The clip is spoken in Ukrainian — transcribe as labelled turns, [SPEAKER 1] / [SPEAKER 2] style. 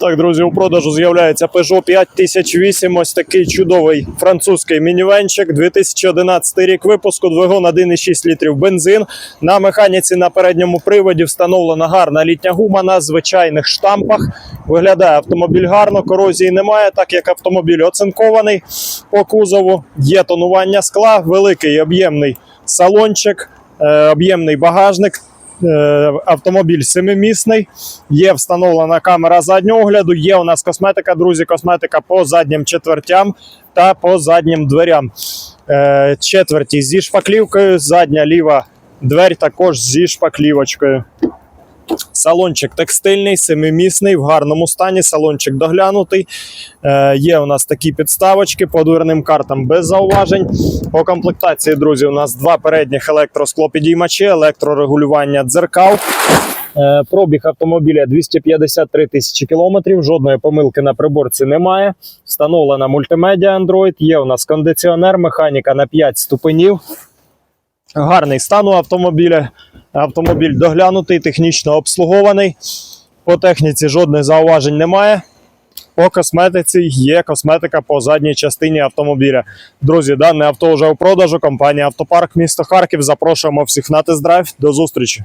[SPEAKER 1] Так, друзі, у продажу з'являється Peugeot 5008. Ось такий чудовий французький мінівенчик. 2011 рік випуску, двигун 1,6 літрів бензин. На механіці на передньому приводі встановлена гарна літня гума на звичайних штампах. Виглядає автомобіль гарно, корозії немає, так як автомобіль оцинкований по кузову. Є тонування скла, великий об'ємний салончик, е, об'ємний багажник. Е, Автомобіль семимісний, є встановлена камера заднього огляду. Є у нас косметика, друзі, косметика по заднім четвертям та по заднім дверям. Е, Четверті зі шпаклівкою, задня ліва двері також зі шпаклівочкою. Салончик текстильний, семимісний, в гарному стані. Салончик доглянутий. Е, є у нас такі підставочки по дверним картам без зауважень. По комплектації, друзі, у нас два передніх електросклопідіймачі, електрорегулювання дзеркал. Е, Пробіг автомобіля 253 тисячі кілометрів. Жодної помилки на приборці немає. Встановлена мультимедіа Android. Є у нас кондиціонер, механіка на 5 ступенів. Гарний стан у автомобіля. Автомобіль доглянутий, технічно обслугований. По техніці жодних зауважень немає. По косметиці є косметика по задній частині автомобіля. Друзі, дане авто вже у продажу. Компанія Автопарк місто Харків. Запрошуємо всіх на тест-драйв. До зустрічі.